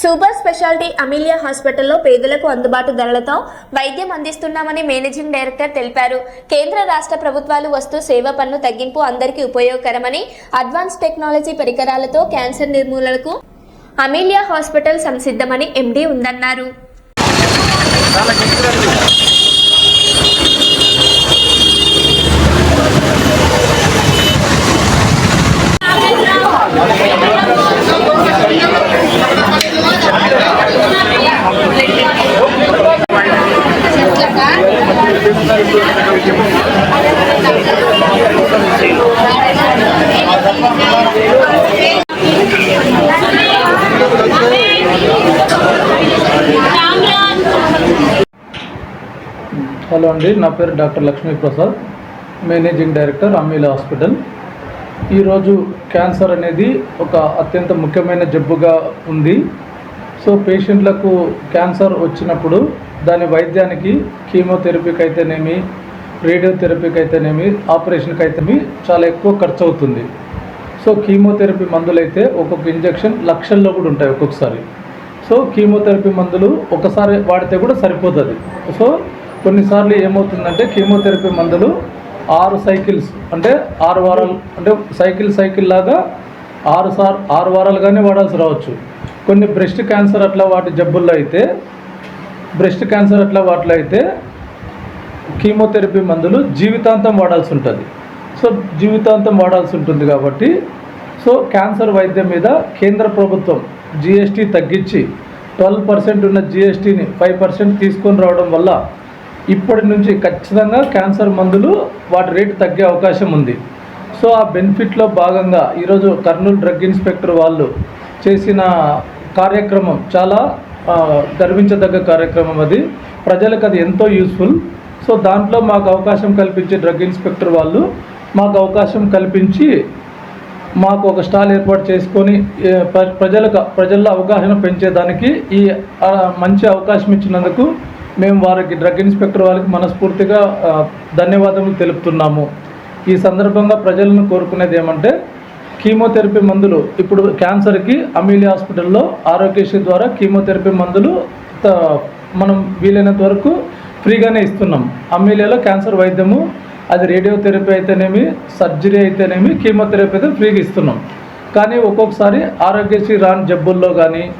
Super speciality Amelia హాస్పిటల్లో పేదలకు అందుబాటు ధరలతో వైద్యం అందిస్తున్నామని మేనేజింగ్ డైరెక్టర్ తెలిపారు. కేంద్ర రాష్ట్ర ప్రభుత్వాలు వస్తు సేవ పన్ను తగ్గింపు అందరికీ ఉపయోగకరమని అడ్వాన్స్ టెక్నాలజీ పరికరాలతో క్యాన్సర్ నిర్మూలనకు అమీలియా హాస్పిటల్ సంసిద్ధమని ఎండీ ఉందన్నారు. హలో అండి నా పేరు doctor Lakshmiprasad managing director Amelia hospital. ఈరోజు క్యాన్సర్ అనేది ఒక అత్యంత ముఖ్యమైన జబ్బుగా ఉంది. సో పేషెంట్లకు క్యాన్సర్ వచ్చినప్పుడు దాని వైద్యానికి కీమోథెరపీకి అయితేనేమి రేడియోథెరపీకి అయితేనేమి ఆపరేషన్కి అయితేనేమి చాలా ఎక్కువ ఖర్చు అవుతుంది సో కీమోథెరపీ మందులు అయితే ఒక్కొక్క ఇంజెక్షన్ లక్షల్లో కూడా ఉంటాయి ఒక్కొక్కసారి. సో కీమోథెరపీ మందులు ఒకసారి వాడితే కూడా సరిపోతుంది. సో కొన్నిసార్లు ఏమవుతుందంటే కీమోథెరపీ మందులు ఆరు సైకిల్స్ అంటే ఆరు వారాలు అంటే సైకిల్ సైకిల్ లాగా ఆరు సార్ ఆరు వారాలుగానే వాడాల్సి రావచ్చు. కొన్ని బ్రెస్ట్ క్యాన్సర్ అట్లా వాటి జబ్బుల్లో అయితే బ్రెస్ట్ క్యాన్సర్ అట్లా వాటిలో అయితే కీమోథెరపీ మందులు జీవితాంతం వాడాల్సి ఉంటుంది. సో జీవితాంతం వాడాల్సి ఉంటుంది కాబట్టి సో క్యాన్సర్ వైద్యం మీద కేంద్ర ప్రభుత్వం జిఎస్టీ తగ్గించి ట్వెల్వ్ పర్సెంట్ ఉన్న జిఎస్టీని ఫైవ్ పర్సెంట్ తీసుకొని రావడం వల్ల ఇప్పటి నుంచి ఖచ్చితంగా క్యాన్సర్ మందులు వాటి రేటు తగ్గే అవకాశం ఉంది. సో ఆ బెనిఫిట్లో భాగంగా ఈరోజు కర్నూలు డ్రగ్ ఇన్స్పెక్టర్ వాళ్ళు చేసిన కార్యక్రమం చాలా గర్వించదగ్గ కార్యక్రమం అది. ప్రజలకు అది ఎంతో యూస్ఫుల్ సో దాంట్లో మాకు అవకాశం కల్పించే డ్రగ్ ఇన్స్పెక్టర్ వాళ్ళు మాకు అవకాశం కల్పించి మాకు ఒక స్టాల్ ఏర్పాటు చేసుకొని ప్ర- ప్రజలకు ప్రజల్లో అవగాహన పెంచేదానికి ఈ మంచి అవకాశం ఇచ్చినందుకు మేము వారికి డ్రగ్ ఇన్స్పెక్టర్ వాళ్ళకి మనస్ఫూర్తిగా ధన్యవాదములు తెలుపుతున్నాము. ఈ సందర్భంగా ప్రజలను కోరుకునేది ఏమంటే కీమోథెరపీ మందులు ఇప్పుడు క్యాన్సర్కి అమీలి హాస్పిటల్లో ఆరోగ్యశ్రీ ద్వారా కీమోథెరపీ మందులు త- మనం వీలైనంత వరకు ఫ్రీగానే ఇస్తున్నాం. అమీలియాలో క్యాన్సర్ వైద్యము అది రేడియోథెరపీ అయితేనేమి సర్జరీ అయితేనేమి కీమోథెరపీ అయితే ఫ్రీగా ఇస్తున్నాం. కానీ ఒక్కొక్కసారి ఆరోగ్యశ్రీ రాని జబ్బుల్లో కానీ